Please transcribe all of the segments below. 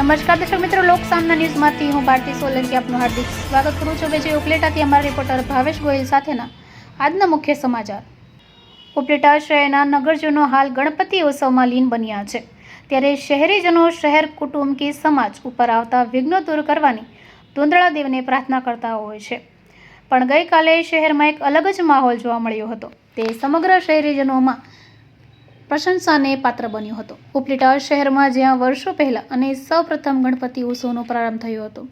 નમસ્કાર દર્શક મિત્રો, લોક સામના ન્યૂઝમાંથી હું ભારતી સોલંકી આપનું હાર્દિક સ્વાગત કરું છું. વિજય ઉપલેટાથી અમારા રિપોર્ટર ભાવેશ ગોયલ સાથેના આજના મુખ્ય સમાચાર. ઉપલેટા શહેરના નગરજનો હાલ ગણપતિ ઉત્સવમાં લીન બન્યા છે. ત્યારે શહેરીજનો શહેર કુટુંબ કે સમાજ ઉપર આવતા વિઘ્નો દૂર કરવાની ધૂંધળા દેવને પ્રાર્થના કરતા હોય છે. પણ ગઈકાલે શહેરમાં એક અલગ જ માહોલ જોવા મળ્યો હતો. તે સમગ્ર શહેરીજનોમાં પ્રશંસાને પાત્ર બન્યો હતો. ઉપલેટા શહેરમાં જ્યાં વર્ષો પહેલાં અને સૌપ્રથમ ગણપતિ ઉત્સવનો પ્રારંભ થયો હતો,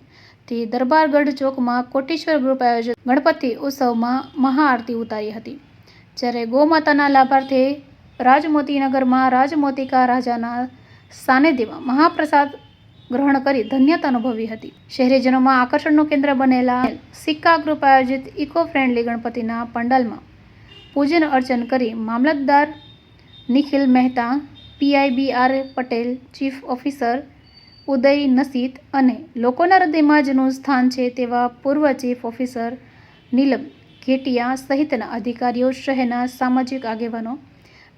તે દરબારગઢ ચોકમાં કોટેશ્વર ગ્રુપ આયોજિત ગણપતિ ઉત્સવમાં મહાઆરતી ઉતારી હતી. જ્યારે ગૌમાતાના લાભાર્થે રાજમોતીનગરમાં રાજમોતિકા રાજાના સાનિધ્યમાં મહાપ્રસાદ ગ્રહણ કરી ધન્યતા અનુભવી હતી. શહેરીજનોમાં આકર્ષણનું કેન્દ્ર બનેલા સિક્કા ગ્રુપ આયોજિત ઇકો ફ્રેન્ડલી ગણપતિના પંડાલમાં પૂજન અર્ચન કરી મામલતદાર Nikhil Mehta, PI B R Patel, chief officer Uday Nasit અને લોકોના હૃદયમાં જેનું સ્થાન છે તેવા પૂર્વ ચીફ ઓફિસર નીલમ ઘેટિયા સહિતના અધિકારીઓ, શહેરના સામાજિક આગેવાનો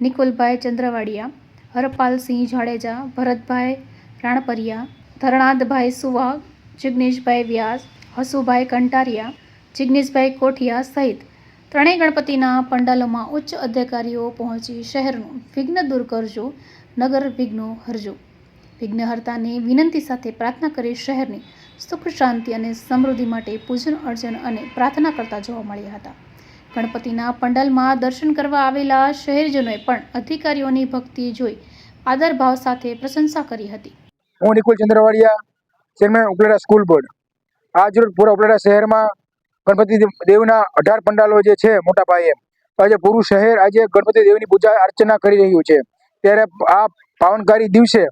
નિકુલભાઈ ચંદ્રવાડિયા, હરપાલસિંહ જાડેજા, ભરતભાઈ રાણપરિયા, ધરણાદભાઈ સુવાગ જિગ્નેશભાઈ વ્યાસ, હસુભાઈ કંટારિયા, જિગ્નેશભાઈ કોઠિયા સહિત ત્રણેય ગણપતિના પંડાલોમાં ઉચ્ચ અધિકારીઓ પહોંચી શહેરનું વિઘ્ન દૂર કરજો, નગર વિઘ્નો હરજો. વિઘ્નહર્તાની વિનંતી સાથે પ્રાર્થના કરી શહેરની સુખ, શાંતિ અને સમૃદ્ધિ માટે પૂજન અર્ચન અને પ્રાર્થના કરતા જોવા મળ્યા હતા. ગણપતિના પંડાલમાં દર્શન કરવા આવેલા શહેરજનોએ પણ અધિકારીઓની ભક્તિ જોઈ આદર ભાવ સાથે પ્રશંસા કરી હતી. હું Nikul Chandravadiya, chairman Upleta school board. આજ રોજ પૂરા ઉપલેટા શહેરમાં ગણપતિ દેવના અઢાર પંડાલો જે છે મોટા પાયે, આજે પૂરું શહેર આજે ગણપતિ દેવની પૂજા અર્ચના કરી રહ્યું છે. ત્યારે આ પાવનકારી દિવસે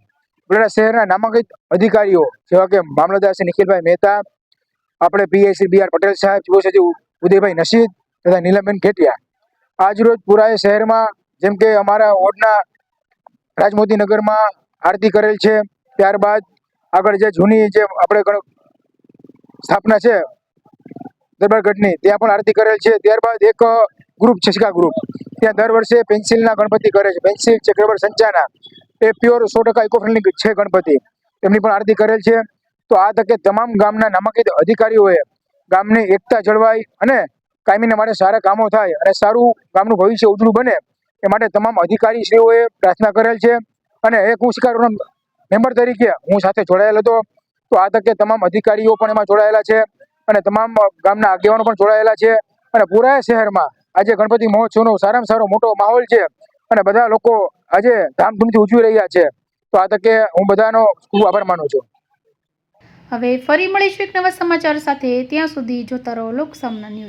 ઉપલેટા શહેરના નામાંકિત અધિકારીઓ, જેવા કે મામલતદાર શ્રી નિખિલભાઈ મહેતા, આપણે PI Shri B R Patel સાહેબ ચીફ સચિવ ઉદયભાઈ નસીદ તથા નીલમબેન ઘેટિયા આજરોજ પૂરા શહેરમાં, જેમ કે અમારા વોર્ડના રાજમોતી નગરમાં આરતી કરેલ છે. ત્યારબાદ આગળ જે જૂની જે આપણે સ્થાપના છે દરબારગઢની ત્યાં પણ આરતી કરેલ છે. ત્યારબાદ એક ગ્રુપ છે શિકા ગ્રુપ ત્યાં દર વર્ષે પેન્સિલના ગણપતિ કરે છે. પેન્સિલ રબર સંચાના. એ પ્યોર સો ટકા ઇકો ફ્રેન્ડલી છે ગણપતિ. તેમની પણ આરતી કરેલ છે. તો આ તકે તમામ ગામના નામાંકિત અધિકારીઓએ ગામની એકતા જળવાય અને કાયમીને માટે સારા કામો થાય અને સારું ગામનું ભવિષ્ય ઉજળું બને એ માટે તમામ અધિકારીશ્રીઓએ પ્રાર્થના કરેલ છે. અને એક હું શિકારોનો મેમ્બર તરીકે હું સાથે જોડાયેલ હતો. તો આ તકે તમામ અધિકારીઓ પણ એમાં જોડાયેલા છે. અને તમામ ગામના આગેવાનો પણ જોડાયેલા છે. અને પૂરા શહેરમાં આજે ગણપતિ મહોત્સવનો સારામાં સારો મોટો માહોલ છે. અને બધા લોકો આજે ધામધૂમથી ઉજવી રહ્યા છે. તો આ તકે હું બધાનો ખૂબ આભાર માનું છું. હવે ફરી મળીશું એક નવા સમાચાર સાથે. ત્યાં સુધી જોતા રહો લોક સામના ન્યૂઝ.